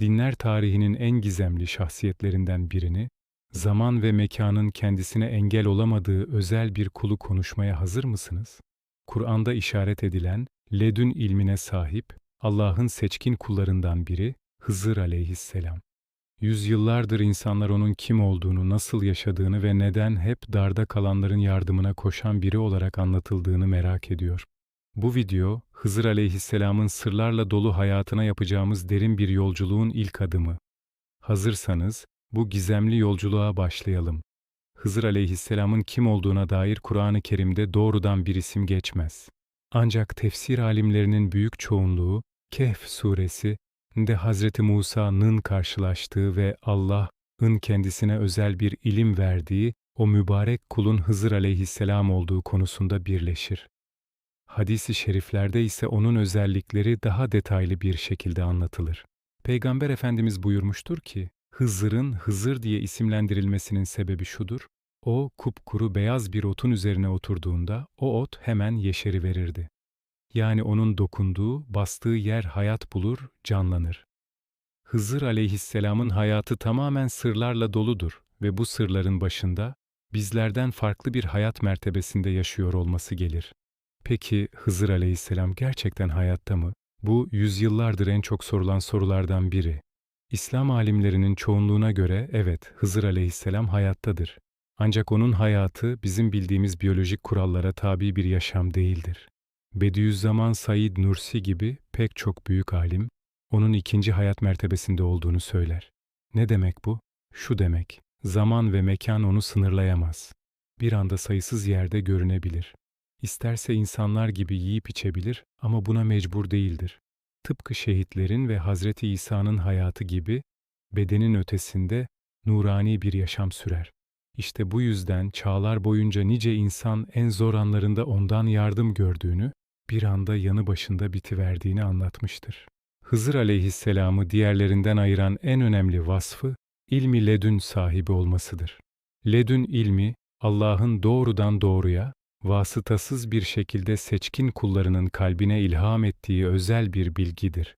dinler tarihinin en gizemli şahsiyetlerinden birini, zaman ve mekanın kendisine engel olamadığı özel bir kulu konuşmaya hazır mısınız? Kur'an'da işaret edilen ledün ilmine sahip Allah'ın seçkin kullarından biri Hızır aleyhisselam. Yüzyıllardır insanlar onun kim olduğunu, nasıl yaşadığını ve neden hep darda kalanların yardımına koşan biri olarak anlatıldığını merak ediyor. Bu video, Hızır aleyhisselamın sırlarla dolu hayatına yapacağımız derin bir yolculuğun ilk adımı. Hazırsanız, bu gizemli yolculuğa başlayalım. Hızır aleyhisselamın kim olduğuna dair Kur'an-ı Kerim'de doğrudan bir isim geçmez. Ancak tefsir alimlerinin büyük çoğunluğu, Kehf suresi de Hazreti Musa'nın karşılaştığı ve Allah'ın kendisine özel bir ilim verdiği o mübarek kulun Hızır aleyhisselam olduğu konusunda birleşir. Hadis-i şeriflerde ise onun özellikleri daha detaylı bir şekilde anlatılır. Peygamber Efendimiz buyurmuştur ki, Hızır'ın Hızır diye isimlendirilmesinin sebebi şudur, o kupkuru beyaz bir otun üzerine oturduğunda o ot hemen yeşeri verirdi. Yani onun dokunduğu, bastığı yer hayat bulur, canlanır. Hızır aleyhisselamın hayatı tamamen sırlarla doludur ve bu sırların başında bizlerden farklı bir hayat mertebesinde yaşıyor olması gelir. Peki Hızır aleyhisselam gerçekten hayatta mı? Bu yüzyıllardır en çok sorulan sorulardan biri. İslam alimlerinin çoğunluğuna göre evet Hızır aleyhisselam hayattadır. Ancak onun hayatı bizim bildiğimiz biyolojik kurallara tabi bir yaşam değildir. Bediüzzaman Said Nursi gibi pek çok büyük alim, onun ikinci hayat mertebesinde olduğunu söyler. Ne demek bu? Şu demek, zaman ve mekan onu sınırlayamaz. Bir anda sayısız yerde görünebilir. İsterse insanlar gibi yiyip içebilir ama buna mecbur değildir. Tıpkı şehitlerin ve Hazreti İsa'nın hayatı gibi bedenin ötesinde nurani bir yaşam sürer. İşte bu yüzden çağlar boyunca nice insan en zor anlarında ondan yardım gördüğünü, bir anda yanı başında bitiverdiğini anlatmıştır. Hızır aleyhisselamı diğerlerinden ayıran en önemli vasfı, ilmi ledün sahibi olmasıdır. Ledün ilmi, Allah'ın doğrudan doğruya, vasıtasız bir şekilde seçkin kullarının kalbine ilham ettiği özel bir bilgidir.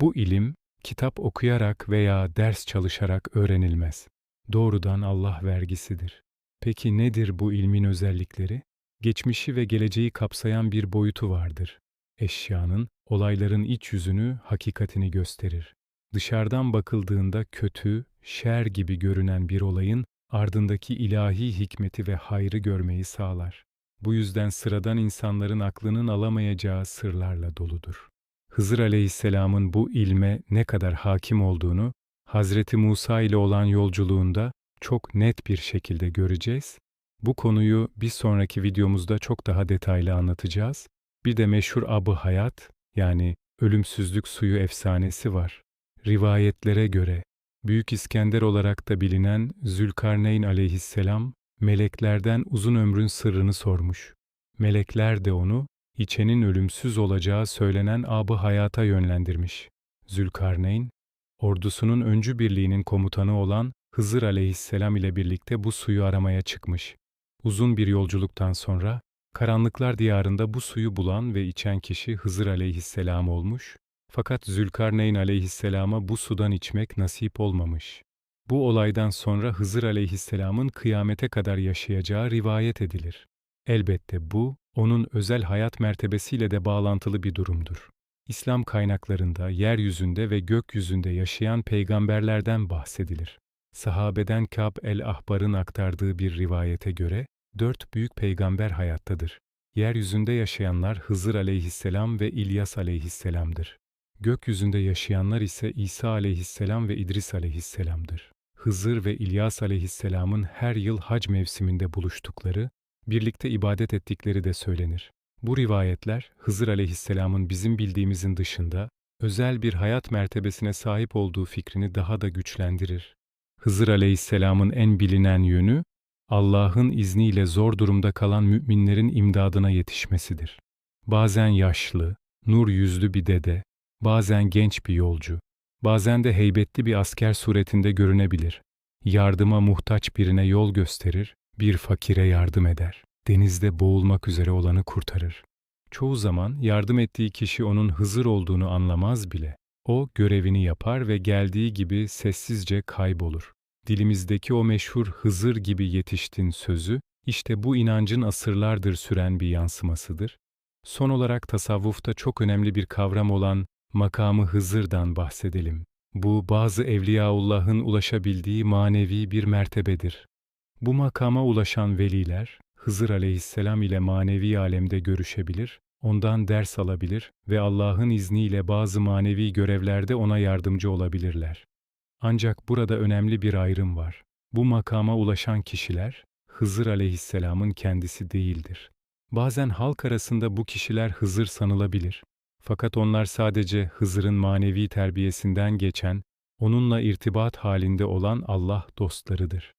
Bu ilim, kitap okuyarak veya ders çalışarak öğrenilmez. Doğrudan Allah vergisidir. Peki nedir bu ilmin özellikleri? Geçmişi ve geleceği kapsayan bir boyutu vardır. Eşyanın, olayların iç yüzünü, hakikatini gösterir. Dışarıdan bakıldığında kötü, şer gibi görünen bir olayın ardındaki ilahi hikmeti ve hayrı görmeyi sağlar. Bu yüzden sıradan insanların aklının alamayacağı sırlarla doludur. Hızır aleyhisselamın bu ilme ne kadar hakim olduğunu, Hazreti Musa ile olan yolculuğunda çok net bir şekilde göreceğiz. Bu konuyu bir sonraki videomuzda çok daha detaylı anlatacağız. Bir de meşhur Abı Hayat, yani ölümsüzlük suyu efsanesi var. Rivayetlere göre, Büyük İskender olarak da bilinen Zülkarneyn aleyhisselam, meleklerden uzun ömrün sırrını sormuş. Melekler de onu, içenin ölümsüz olacağı söylenen abı hayata yönlendirmiş. Zülkarneyn, ordusunun öncü birliğinin komutanı olan Hızır aleyhisselam ile birlikte bu suyu aramaya çıkmış. Uzun bir yolculuktan sonra, karanlıklar diyarında bu suyu bulan ve içen kişi Hızır aleyhisselam olmuş, fakat Zülkarneyn aleyhisselama bu sudan içmek nasip olmamış. Bu olaydan sonra Hızır aleyhisselamın kıyamete kadar yaşayacağı rivayet edilir. Elbette bu, onun özel hayat mertebesiyle de bağlantılı bir durumdur. İslam kaynaklarında yeryüzünde ve gökyüzünde yaşayan peygamberlerden bahsedilir. Sahabeden Kab el-Ahbar'ın aktardığı bir rivayete göre, dört büyük peygamber hayattadır. Yeryüzünde yaşayanlar Hızır aleyhisselam ve İlyas aleyhisselamdır. Gökyüzünde yaşayanlar ise İsa aleyhisselam ve İdris aleyhisselamdır. Hızır ve İlyas aleyhisselamın her yıl hac mevsiminde buluştukları, birlikte ibadet ettikleri de söylenir. Bu rivayetler, Hızır aleyhisselamın bizim bildiğimizin dışında, özel bir hayat mertebesine sahip olduğu fikrini daha da güçlendirir. Hızır aleyhisselamın en bilinen yönü, Allah'ın izniyle zor durumda kalan müminlerin imdadına yetişmesidir. Bazen yaşlı, nur yüzlü bir dede, bazen genç bir yolcu, bazen de heybetli bir asker suretinde görünebilir. Yardıma muhtaç birine yol gösterir, bir fakire yardım eder. Denizde boğulmak üzere olanı kurtarır. Çoğu zaman yardım ettiği kişi onun Hızır olduğunu anlamaz bile. O görevini yapar ve geldiği gibi sessizce kaybolur. Dilimizdeki o meşhur Hızır gibi yetiştin sözü, işte bu inancın asırlardır süren bir yansımasıdır. Son olarak tasavvufta çok önemli bir kavram olan makamı Hızır'dan bahsedelim. Bu bazı Evliyaullah'ın ulaşabildiği manevi bir mertebedir. Bu makama ulaşan veliler, Hızır aleyhisselam ile manevi alemde görüşebilir, ondan ders alabilir ve Allah'ın izniyle bazı manevi görevlerde ona yardımcı olabilirler. Ancak burada önemli bir ayrım var. Bu makama ulaşan kişiler, Hızır aleyhisselamın kendisi değildir. Bazen halk arasında bu kişiler Hızır sanılabilir. Fakat onlar sadece Hızır'ın manevi terbiyesinden geçen, onunla irtibat halinde olan Allah dostlarıdır.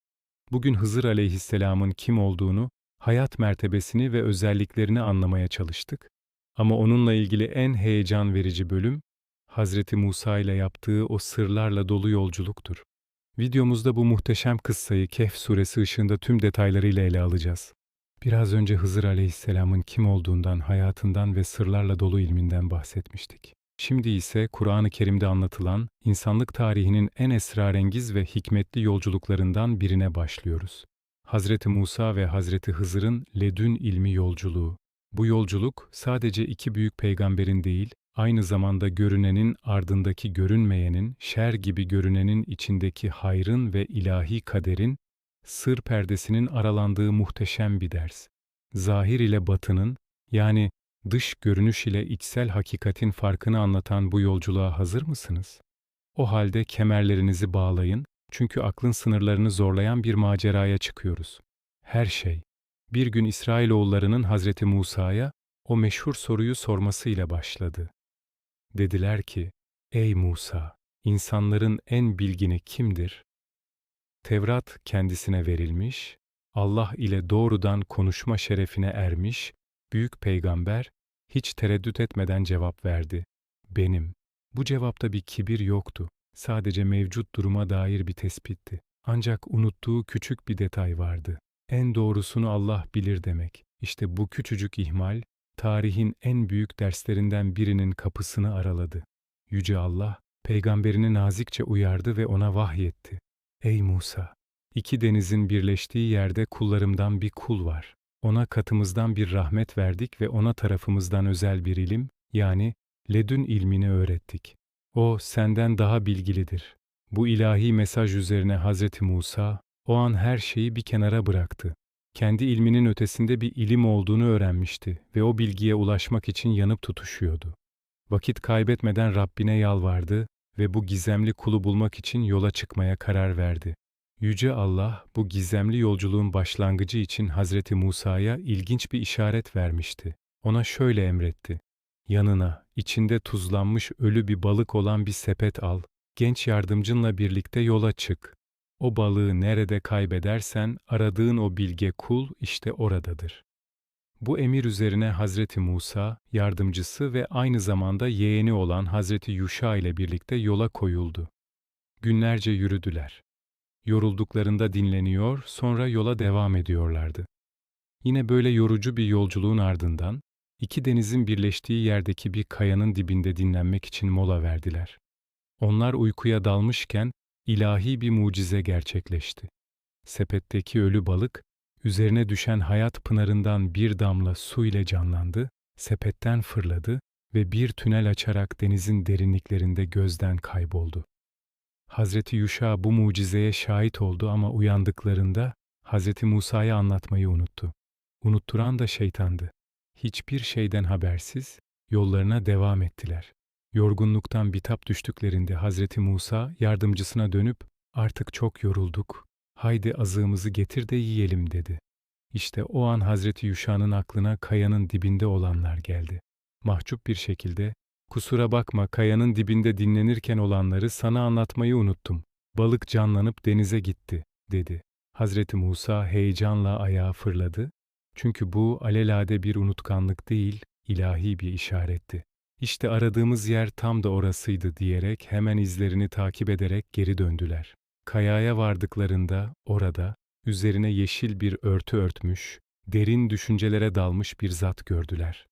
Bugün Hızır aleyhisselamın kim olduğunu, hayat mertebesini ve özelliklerini anlamaya çalıştık. Ama onunla ilgili en heyecan verici bölüm, Hazreti Musa ile yaptığı o sırlarla dolu yolculuktur. Videomuzda bu muhteşem kıssayı Kehf suresi ışığında tüm detaylarıyla ele alacağız. Biraz önce Hızır aleyhisselamın kim olduğundan, hayatından ve sırlarla dolu ilminden bahsetmiştik. Şimdi ise Kur'an-ı Kerim'de anlatılan insanlık tarihinin en esrarengiz ve hikmetli yolculuklarından birine başlıyoruz. Hazreti Musa ve Hazreti Hızır'ın ledün ilmi yolculuğu. Bu yolculuk sadece iki büyük peygamberin değil, aynı zamanda görünenin ardındaki görünmeyenin, şer gibi görünenin içindeki hayrın ve ilahi kaderin, sır perdesinin aralandığı muhteşem bir ders. Zahir ile batının, yani dış görünüş ile içsel hakikatin farkını anlatan bu yolculuğa hazır mısınız? O halde kemerlerinizi bağlayın, çünkü aklın sınırlarını zorlayan bir maceraya çıkıyoruz. Her şey, bir gün İsrailoğullarının Hazreti Musa'ya o meşhur soruyu sormasıyla başladı. Dediler ki, Ey Musa, insanların en bilgini kimdir? Tevrat kendisine verilmiş, Allah ile doğrudan konuşma şerefine ermiş, büyük peygamber hiç tereddüt etmeden cevap verdi. Benim. Bu cevapta bir kibir yoktu. Sadece mevcut duruma dair bir tespitti. Ancak unuttuğu küçük bir detay vardı. En doğrusunu Allah bilir demek. İşte bu küçücük ihmal, tarihin en büyük derslerinden birinin kapısını araladı. Yüce Allah, peygamberini nazikçe uyardı ve ona vahyetti. Ey Musa! İki denizin birleştiği yerde kullarımdan bir kul var. Ona katımızdan bir rahmet verdik ve ona tarafımızdan özel bir ilim, yani ledün ilmini öğrettik. O senden daha bilgilidir. Bu ilahi mesaj üzerine Hazreti Musa, o an her şeyi bir kenara bıraktı. Kendi ilminin ötesinde bir ilim olduğunu öğrenmişti ve o bilgiye ulaşmak için yanıp tutuşuyordu. Vakit kaybetmeden Rabbine yalvardı ve bu gizemli kulu bulmak için yola çıkmaya karar verdi. Yüce Allah bu gizemli yolculuğun başlangıcı için Hazreti Musa'ya ilginç bir işaret vermişti. Ona şöyle emretti. Yanına, içinde tuzlanmış ölü bir balık olan bir sepet al, genç yardımcınla birlikte yola çık. O balığı nerede kaybedersen aradığın o bilge kul işte oradadır. Bu emir üzerine Hazreti Musa, yardımcısı ve aynı zamanda yeğeni olan Hazreti Yuşa ile birlikte yola koyuldu. Günlerce yürüdüler. Yorulduklarında dinleniyor, sonra yola devam ediyorlardı. Yine böyle yorucu bir yolculuğun ardından, iki denizin birleştiği yerdeki bir kayanın dibinde dinlenmek için mola verdiler. Onlar uykuya dalmışken, ilahi bir mucize gerçekleşti. Sepetteki ölü balık, üzerine düşen hayat pınarından bir damla su ile canlandı, sepetten fırladı ve bir tünel açarak denizin derinliklerinde gözden kayboldu. Hazreti Yuşa bu mucizeye şahit oldu ama uyandıklarında Hazreti Musa'ya anlatmayı unuttu. Unutturan da şeytandı. Hiçbir şeyden habersiz yollarına devam ettiler. Yorgunluktan bitap düştüklerinde Hazreti Musa yardımcısına dönüp artık çok yorulduk, haydi azığımızı getir de yiyelim dedi. İşte o an Hazreti Yuşa'nın aklına kayanın dibinde olanlar geldi. Mahcup bir şekilde, kusura bakma kayanın dibinde dinlenirken olanları sana anlatmayı unuttum. Balık canlanıp denize gitti, dedi. Hazreti Musa heyecanla ayağa fırladı. Çünkü bu alelade bir unutkanlık değil, ilahi bir işaretti. İşte aradığımız yer tam da orasıydı diyerek hemen izlerini takip ederek geri döndüler. Kayaya vardıklarında orada üzerine yeşil bir örtü örtmüş, derin düşüncelere dalmış bir zat gördüler.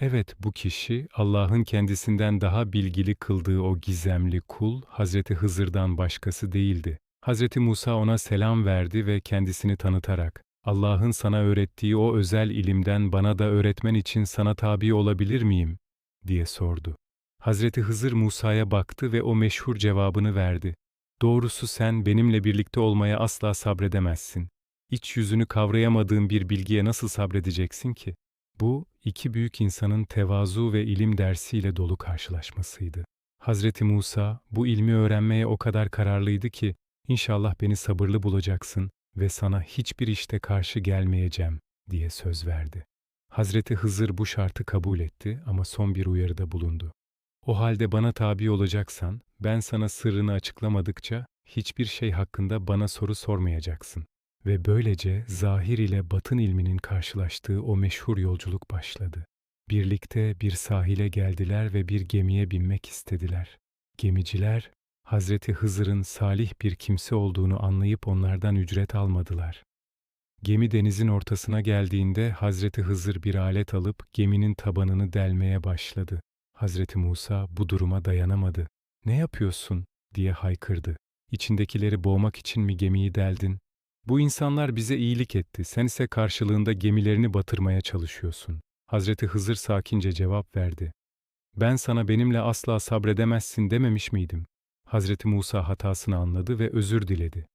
Evet, bu kişi Allah'ın kendisinden daha bilgili kıldığı o gizemli kul Hazreti Hızır'dan başkası değildi. Hazreti Musa ona selam verdi ve kendisini tanıtarak Allah'ın sana öğrettiği o özel ilimden bana da öğretmen için sana tabi olabilir miyim? diye sordu. Hazreti Hızır Musa'ya baktı ve o meşhur cevabını verdi. Doğrusu sen benimle birlikte olmaya asla sabredemezsin. İç yüzünü kavrayamadığın bir bilgiye nasıl sabredeceksin ki? Bu, iki büyük insanın tevazu ve ilim dersiyle dolu karşılaşmasıydı. Hazreti Musa, bu ilmi öğrenmeye o kadar kararlıydı ki, inşallah beni sabırlı bulacaksın ve sana hiçbir işte karşı gelmeyeceğim, diye söz verdi. Hazreti Hızır bu şartı kabul etti ama son bir uyarıda bulundu. O halde bana tabi olacaksan, ben sana sırrını açıklamadıkça, hiçbir şey hakkında bana soru sormayacaksın. Ve böylece zahir ile batın ilminin karşılaştığı o meşhur yolculuk başladı. Birlikte bir sahile geldiler ve bir gemiye binmek istediler. Gemiciler, Hazreti Hızır'ın salih bir kimse olduğunu anlayıp onlardan ücret almadılar. Gemi denizin ortasına geldiğinde Hazreti Hızır bir alet alıp geminin tabanını delmeye başladı. Hazreti Musa bu duruma dayanamadı. "Ne yapıyorsun?" diye haykırdı. "İçindekileri boğmak için mi gemiyi deldin? Bu insanlar bize iyilik etti. Sen ise karşılığında gemilerini batırmaya çalışıyorsun." Hazreti Hızır sakince cevap verdi. "Ben sana benimle asla sabredemezsin dememiş miydim?" Hazreti Musa hatasını anladı ve özür diledi.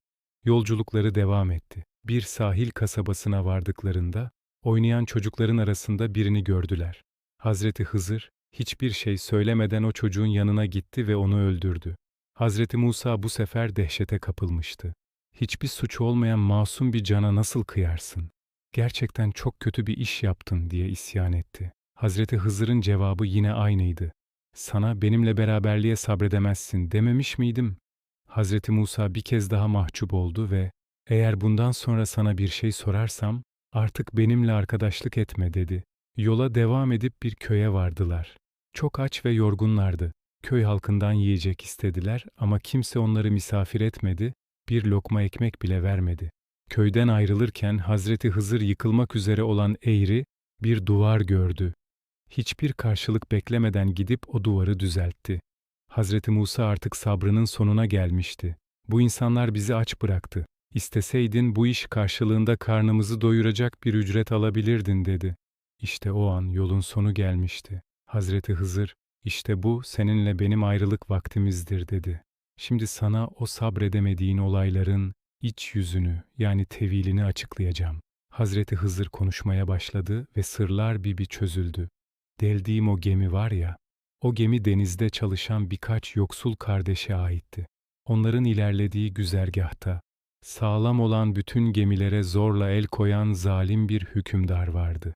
Yolculukları devam etti. Bir sahil kasabasına vardıklarında oynayan çocukların arasında birini gördüler. Hazreti Hızır hiçbir şey söylemeden o çocuğun yanına gitti ve onu öldürdü. Hazreti Musa bu sefer dehşete kapılmıştı. Hiçbir suçu olmayan masum bir cana nasıl kıyarsın? Gerçekten çok kötü bir iş yaptın diye isyan etti. Hazreti Hızır'ın cevabı yine aynıydı. Sana benimle beraberliğe sabredemezsin dememiş miydim? Hazreti Musa bir kez daha mahcup oldu ve eğer bundan sonra sana bir şey sorarsam artık benimle arkadaşlık etme dedi. Yola devam edip bir köye vardılar. Çok aç ve yorgunlardı. Köy halkından yiyecek istediler ama kimse onları misafir etmedi, bir lokma ekmek bile vermedi. Köyden ayrılırken Hazreti Hızır yıkılmak üzere olan eğri bir duvar gördü. Hiçbir karşılık beklemeden gidip o duvarı düzeltti. Hazreti Musa artık sabrının sonuna gelmişti. Bu insanlar bizi aç bıraktı. İsteseydin bu iş karşılığında karnımızı doyuracak bir ücret alabilirdin dedi. İşte o an yolun sonu gelmişti. Hazreti Hızır, işte bu seninle benim ayrılık vaktimizdir dedi. Şimdi sana o sabredemediğin olayların iç yüzünü yani tevilini açıklayacağım. Hazreti Hızır konuşmaya başladı ve sırlar bir bir çözüldü. Deldiğim o gemi var ya, o gemi denizde çalışan birkaç yoksul kardeşe aitti. Onların ilerlediği güzergahta, sağlam olan bütün gemilere zorla el koyan zalim bir hükümdar vardı.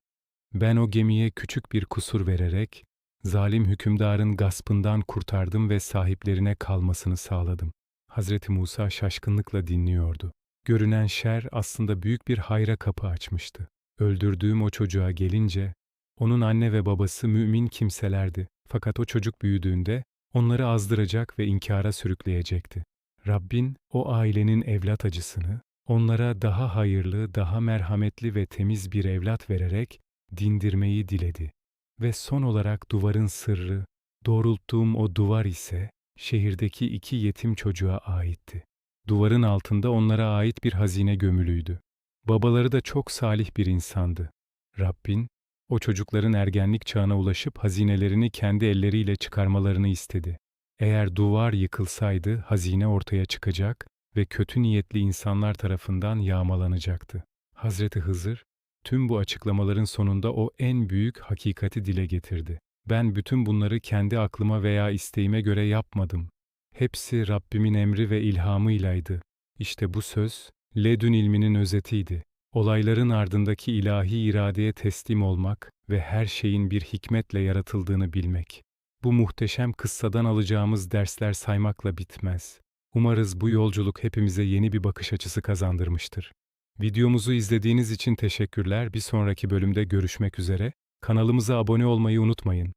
Ben o gemiye küçük bir kusur vererek, zalim hükümdarın gaspından kurtardım ve sahiplerine kalmasını sağladım. Hazreti Musa şaşkınlıkla dinliyordu. Görünen şer aslında büyük bir hayra kapı açmıştı. Öldürdüğüm o çocuğa gelince, onun anne ve babası mümin kimselerdi. Fakat o çocuk büyüdüğünde onları azdıracak ve inkara sürükleyecekti. Rabbin o ailenin evlat acısını onlara daha hayırlı, daha merhametli ve temiz bir evlat vererek dindirmeyi diledi. Ve son olarak duvarın sırrı, doğrulttuğum o duvar ise şehirdeki iki yetim çocuğa aitti. Duvarın altında onlara ait bir hazine gömülüydü. Babaları da çok salih bir insandı. Rabbin, o çocukların ergenlik çağına ulaşıp hazinelerini kendi elleriyle çıkarmalarını istedi. Eğer duvar yıkılsaydı hazine ortaya çıkacak ve kötü niyetli insanlar tarafından yağmalanacaktı. Hazreti Hızır, tüm bu açıklamaların sonunda o en büyük hakikati dile getirdi. Ben bütün bunları kendi aklıma veya isteğime göre yapmadım. Hepsi Rabbimin emri ve ilhamıylaydı. İşte bu söz, ledün ilminin özetiydi. Olayların ardındaki ilahi iradeye teslim olmak ve her şeyin bir hikmetle yaratıldığını bilmek. Bu muhteşem kıssadan alacağımız dersler saymakla bitmez. Umarız bu yolculuk hepimize yeni bir bakış açısı kazandırmıştır. Videomuzu izlediğiniz için teşekkürler. Bir sonraki bölümde görüşmek üzere. Kanalımıza abone olmayı unutmayın.